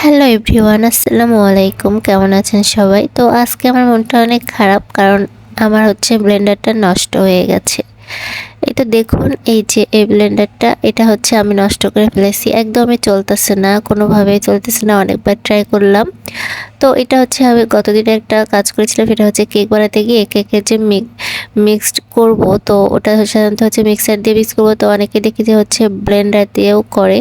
Hello everyone, আসসালামু আলাইকুম। কেমন আছেন সবাই? তো আজকে আমার মনটা অনেক খারাপ কারণ আমার হচ্ছে ব্লেন্ডারটা নষ্ট হয়ে গেছে। এটা দেখুন, এই যে এই ব্লেন্ডারটা, এটা হচ্ছে আমি নষ্ট করে ফেলেছি। একদমই চলতেছে না, কোনোভাবেই চলতেছে না। অনেকবার ট্রাই করলাম। তো এটা হচ্ছে আমি গতদিনে একটা কাজ করেছিলাম, সেটা হচ্ছে কেক বানাতে গিয়ে কেকের যে মিক্সড করব, তো ওটা সাধারণত হচ্ছে মিক্সার দিয়ে মিক্স করব। তো অনেকে দেখি যে হচ্ছে ব্লেন্ডার দিয়েও করে।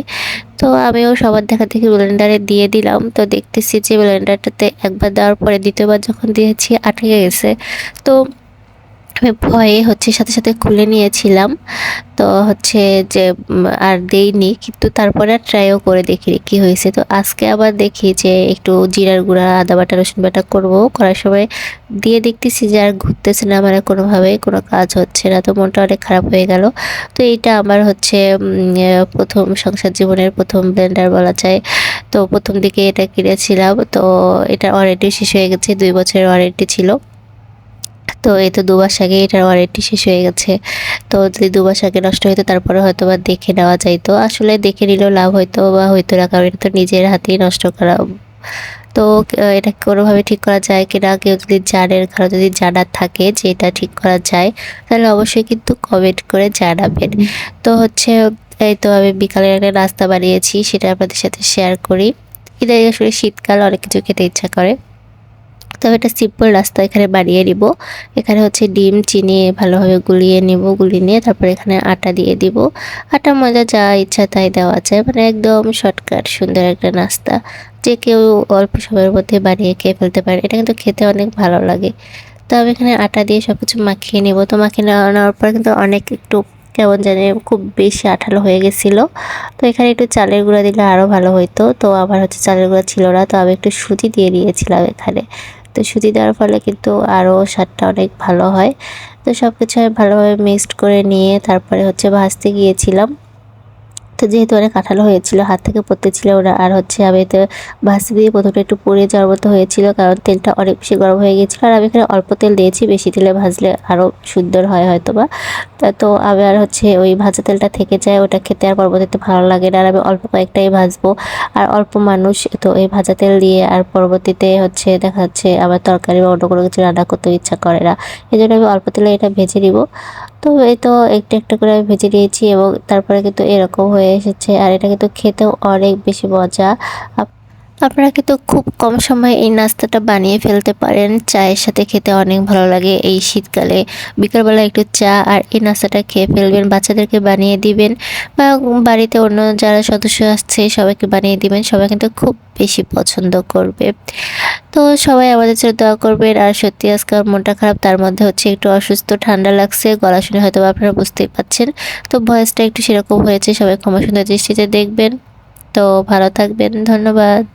তো আমিও সবার দেখা দেখি ব্লেন্ডারে দিয়ে দিলাম। তো দেখতেছি যে ব্লেন্ডারটাতে একবার দেওয়ার পরে দ্বিতীয়বার যখন দিয়েছি, আটকে গেছে। তো আমি ভয়ে হচ্ছে সাথে সাথে খুলে নিয়েছিলাম। তো হচ্ছে যে আর দেইনি। কিন্তু তারপরে আর ট্রাইও করে দেখি কি হয়েছে। তো আজকে আবার দেখি যে, একটু জিরার গুঁড়া, আদা বাটা, রসুন বাটা করব। করার সময় দিয়ে দেখতেছি যে, আর ঘুরতেছে না মানে কোনোভাবে, কোনো কাজ হচ্ছে না। তো মনটা অনেক খারাপ হয়ে গেল। তো এইটা আমার হচ্ছে প্রথম সংসার জীবনের প্রথম ব্লেন্ডার বলা যায়। তো প্রথম দিকে এটা কিনেছিলাম। তো এটা ওয়ারেন্টি শেষ হয়ে গেছে। দুই বছরের ওয়ারেন্টি ছিল। তো এই তো দুবার আগে এটার ওয়ারেন্টি শেষ হয়ে গেছে। তো যদি দুবার আগে নষ্ট হইতো তারপরে হয়তো বা দেখে নেওয়া যাইতো। আসলে দেখে নিলেও লাভ হইতো বা হইতো না, কারণ এটা তো নিজের হাতেই নষ্ট করা। তো এটা কোনোভাবে ঠিক করা যায় কিনা, কেউ যদি জানেন, কারও যদি জানার থাকে যে এটা ঠিক করা যায়, তাহলে অবশ্যই কিন্তু কমেন্ট করে জানাবেন। তো হচ্ছে, এই তো আমি বিকালের একটা নাস্তা বানিয়েছি, সেটা আপনাদের সাথে শেয়ার করি। এটা আসলে শীতকাল, অনেক কিছু খেতে ইচ্ছা করে। তবে এটা সিম্পল রাস্তা এখানে বানিয়ে নিব। এখানে হচ্ছে ডিম, চিনি ভালোভাবে গুলিয়ে নিব গুলিয়ে নিয়ে তারপর এখানে আটা দিয়ে দিব। আটা মজা যা ইচ্ছা তাই দেওয়া যায় মানে একদম শর্টকাট সুন্দর একটা নাস্তা। যে কেউ অল্প সময়ের মধ্যে বানিয়ে খেয়ে ফেলতে পারে। এটা কিন্তু খেতে অনেক ভালো লাগে। তো আমি এখানে আটা দিয়ে সব কিছু মাখিয়ে নিব। তো মাখিয়ে নেওয়ার পর কিন্তু অনেক একটু কেমন জানি খুব বেশি আঠালো হয়ে গেছিল। তো এখানে একটু চালের গুঁড়া দিলে আরও ভালো হইতো। তো আবার হচ্ছে চালের গুঁড়া ছিল না। তো আমি একটু সুজি দিয়ে দিয়েছিলাম এখানে। তো সুতি দেওয়ার ফলে কিন্তু আরও স্বাদটা অনেক ভালো হয়। তো সব কিছু আমি ভালোভাবে মিক্সড করে নিয়ে তারপরে হচ্ছে ভাজতে গিয়েছিলাম। তো যেহেতু অনেক কাঁঠালো হয়েছিল, হাত থেকে পড়তেছিল ওরা আর হচ্ছে আমি তো ভাসতে দিয়ে প্রথমটা একটু পড়ে যাওয়ার মতো হয়েছিল, কারণ তেলটা অনেক বেশি গরম হয়ে গিয়েছিল। আর আমি এখানে অল্প তেল দিয়েছি, বেশি তেলে ভাজলে আরও সুন্দর হয় হয়তো বা তো আমি আর হচ্ছে ওই ভাজা তেলটা থেকে যায়, ওটা খেতে আর পরবর্তীতে ভালো লাগে না। আর আমি অল্প কয়েকটাই ভাজবো। আর অল্প মানুষ, তো এই ভাজা তেল দিয়ে আর পরবর্তীতে হচ্ছে দেখা যাচ্ছে আবার তরকারি বা অন্য কোনো কিছু রান্না করতে ইচ্ছা করে না। এই জন্য আমি অল্প তেলে এটা ভেজে নিব। তো এই তো একটা একটা করে আমি ভেজে নিয়েছি এবং তারপরে কিন্তু এরকম হয়ে এসেছে। আর এটা কিন্তু খেতেও অনেক বেশি মজা। আপনারা কিন্তু খুব কম সময়ে এই নাস্তাটা বানিয়ে ফেলতে পারেন। চায়ের সাথে খেতে অনেক ভালো লাগে। এই শীতকালে বিকালবেলা একটু চা আর এই নাস্তাটা খেয়ে ফেলবেন, বাচ্চাদেরকে বানিয়ে দিবেন বা বাড়িতে অন্য যারা সদস্য আসছে সবাইকে বানিয়ে দিবেন। সবাই কিন্তু খুব বেশি পছন্দ করবে। তো সবাই আমাদের জন্য দোয়া করবেন। আর সত্যি আজকে মনটা খারাপ, তার মধ্যে হচ্ছে একটু অসুস্থ, ঠান্ডা লাগছে। গলা শুনে হয়তো আপনারা বুঝতেই পাচ্ছেন। তো ভয়েসটা একটু সেরকম হয়েছে। সবাই ক্ষমা সুন্দর দৃষ্টিতে দেখবেন। তো ভালো থাকবেন। ধন্যবাদ।